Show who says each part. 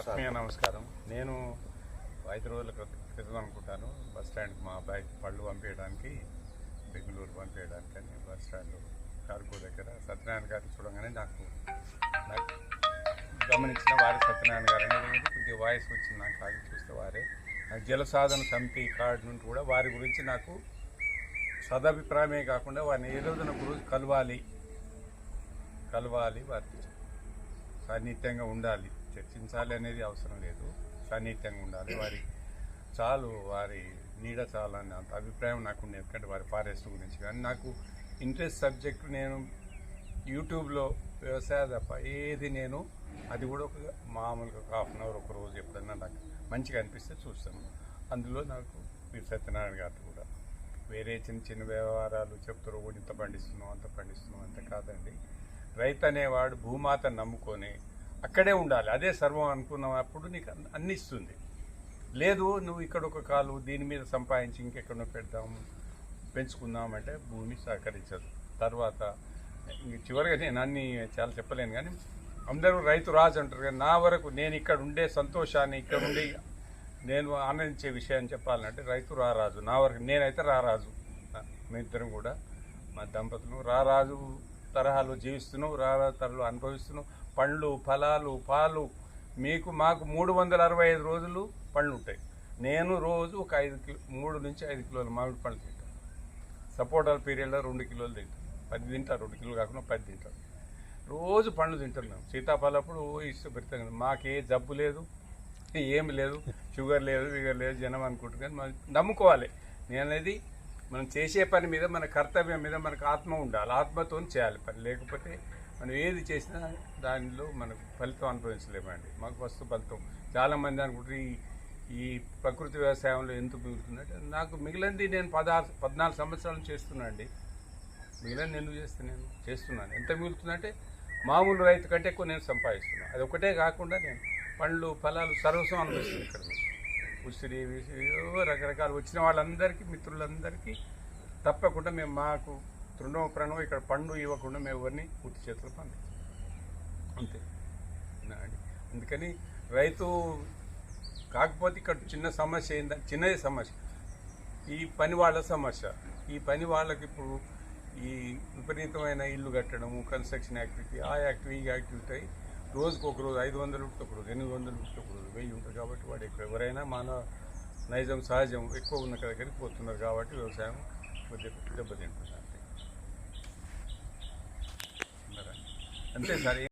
Speaker 1: ఆత్మీయ నమస్కారం. నేను ఐదు రోజుల క్రితం అనుకుంటాను బస్ స్టాండ్కి మా అబ్బాయి పళ్ళు పంపించడానికి బెంగళూరు పంపించడానికి అని బస్ స్టాండ్ కార్గో దగ్గర సత్యనారాయణ గారిని చూడగానే నాకు నాకు గమనించిన వారే సత్యనారాయణ గారు అనేది కొద్దిగా వాయిస్ వచ్చింది నాకు ఆగి చూస్తే వారే. నాకు జలసాధన సమితి కార్డు నుండి కూడా వారి గురించి నాకు సదభిప్రాయమే కాకుండా వారిని ఏ రోజున రోజు కలవాలి. కలవాలి వారి సాన్నిధ్యంగా ఉండాలి. చర్చించాలి అనేది అవసరం లేదు. సాన్నిహిత్యంగా ఉండాలి. వారి చాలు వారి నీడ చాలు అనే అంత అభిప్రాయం నాకు ఉంది. ఎందుకంటే వారి ఫారెస్ట్ గురించి కానీ నాకు ఇంట్రెస్ట్ సబ్జెక్ట్ నేను యూట్యూబ్లో వ్యవసాయ తప్ప ఏది నేను అది కూడా ఒక మామూలుగా ఒక హాఫ్ అన్ అవర్ ఒక రోజు ఎప్పుడన్నా నాకు మంచిగా అనిపిస్తే చూస్తాను. అందులో నాకు మీరు సత్యనారాయణ గారు కూడా వేరే చిన్న చిన్న వ్యవహారాలు చెప్తారు. కూడా ఇంత పండిస్తున్నాం అంత పండిస్తున్నాం అంత కాదండి. రైతు అనేవాడు భూమాత నమ్ముకొని అక్కడే ఉండాలి. అదే సర్వం అనుకున్నప్పుడు నీకు అన్ని- లేదు నువ్వు ఇక్కడ ఒక కాలు దీని మీద సంపాదించి ఇంకెక్కడో పెడతాము పెంచుకుందామంటే భూమి సహకరించదు. తర్వాత ఇంక చివరిగా నేను అన్ని చాలా చెప్పలేను కానీ అందరూ రైతు రాజు అంటారు కానీ నా వరకు నేను ఇక్కడ ఉండే సంతోషాన్ని ఇక్కడ ఉండి నేను ఆనందించే విషయాన్ని చెప్పాలంటే రైతు రారాజు నా వరకు నేనైతే రారాజు మేమిద్దరం కూడా మా దంపతులు రారాజు తరహాలో జీవిస్తున్నావు రారాజు తరలు అనుభవిస్తున్నాం. పండ్లు ఫలాలు పాలు. మీకు మాకు మూడు వందల అరవై ఐదు రోజులు పండ్లు ఉంటాయి నేను రోజు ఒక ఐదు కిలో మూడు నుంచి ఐదు కిలోలు మామిడి పండ్లు తింటాను సపోటాల పీరియడ్లో రెండు కిలోలు తింటాను పది తింటారు రెండు కిలోలు కాకుండా పది తింటారు రోజు పండ్లు తింటున్నాం సీతాఫలప్పుడు ఇష్టపడతాం. కదా మాకే జబ్బు లేదు ఏమి లేదు షుగర్ లేదు షుగర్ లేదు జనం అనుకుంటారు కానీ మనం నమ్ముకోవాలి. నేను మనం చేసే పని మీద మన కర్తవ్యం మీద మనకు ఆత్మ ఉండాలి. ఆత్మతో చేయాలి పని. లేకపోతే మనం ఏది చేసినా దానిలో మనకు ఫలితం అనుభవించలేమండి. మాకు వస్తు ఫలితం. చాలామంది అనుకుంటారు ఈ ఈ ప్రకృతి వ్యవసాయంలో ఎందుకు మిగులుతుందంటే నాకు మిగిలింది నేను పదహారు పద్నాలుగు సంవత్సరాలు చేస్తున్నా అండి మిగిలిన ఎందుకు చేస్తాను నేను? చేస్తున్నాను. ఎంత మిగులుతుందంటే మామూలు రైతు కంటే ఎక్కువ నేను సంపాదిస్తున్నాను అది ఒకటే కాకుండా నేను పండ్లు ఫలాలు సర్వస్వం అనుభవిస్తున్నాను ఇక్కడ ఉసిరి విసిరి రకరకాలు వచ్చిన వాళ్ళందరికీ మిత్రులందరికీ తప్పకుండా మేము మాకు రెండవ ప్రాణం ఇక్కడ పండు ఇవ్వకుండా మేము ఎవరిని పూర్తి చేతులు పండించాం అంతే. అండి. అందుకని రైతు కాకపోతే ఇక్కడ చిన్న సమస్య ఏంటంటే చిన్నది సమస్య. ఈ పని వాళ్ళ సమస్య. ఈ పని వాళ్ళకి ఇప్పుడు ఈ విపరీతమైన ఇల్లు కట్టడము కన్స్ట్రక్షన్ యాక్టివిటీ ఆ యాక్టివిటీ ఈ యాక్టివిటీ అయి రోజుకు ఒక రోజు ఐదు వందలు ఉంటుంది ఒక రోజు ఎనిమిది వందలు ఉంటుంది ఒక రోజు వెయ్యి ఉంటుంది కాబట్టి వాడు ఎక్కువ ఎవరైనా మానవ నైజం సహజం ఎక్కువ ఉన్న దగ్గరికి పోతున్నారు కాబట్టి వ్యవసాయం కొద్దిగా దెబ్బతింటున్నారు అంతే అంతే సార్.